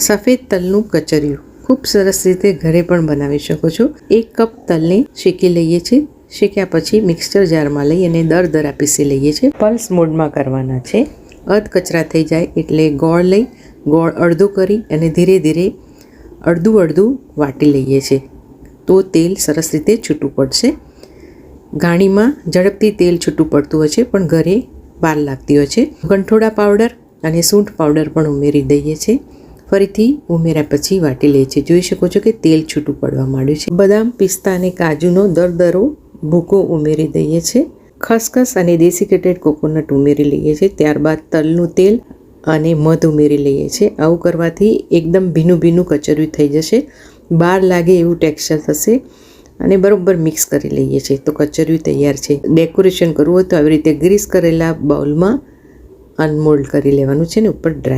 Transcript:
સફેદ તલનું કચરિયું. ખૂબ સરસ રીતે ઘરે પણ બનાવી શકો છો. એક કપ તલને શેકી લઈએ છીએ. શેક્યા પછી મિક્સચર જારમાં લઈ અને દર દરા પીસી લઈએ છીએ. પલ્સ મોડમાં કરવાના છે. અધ કચરા થઈ જાય એટલે ગોળ લઈ, ગોળ અડધું કરી અને ધીરે ધીરે અડધું અડધું વાટી લઈએ છીએ. તો તેલ સરસ રીતે છૂટું પડશે. ગાણીમાં ઝડપથી તેલ છૂટું પડતું હોય છે પણ ઘરે વાર લાગતી હોય છે. ગંઠોડા પાવડર અને સૂંઠ પાવડર પણ ઉમેરી દઈએ છીએ. ફરીથી ઉમેર્યા પછી વાટી લઈએ છીએ જોઈ શકો છો કે તેલ છૂટું પડવા માંડ્યું છે. બદામ, પિસ્તા અને કાજુનો દરદરો ભૂકો ઉમેરી દઈએ છીએ ખસખસ અને ડેસિકેટેડ કોકોનટ ઉમેરી લઈએ છીએ ત્યારબાદ તલનું તેલ અને મધ ઉમેરી લઈએ છીએ આવું કરવાથી એકદમ ભીનું ભીનું કચરિયું થઈ જશે. બહાર લાગે એવું ટેક્સચર થશે અને બરાબર મિક્સ કરી લઈએ છીએ તો કચરિયું તૈયાર છે. ડેકોરેશન કરવું હોય તો આવી રીતે ગ્રીસ કરેલા બાઉલમાં અનમોલ્ડ કરી લેવાનું છે ને ઉપર ડ્રાય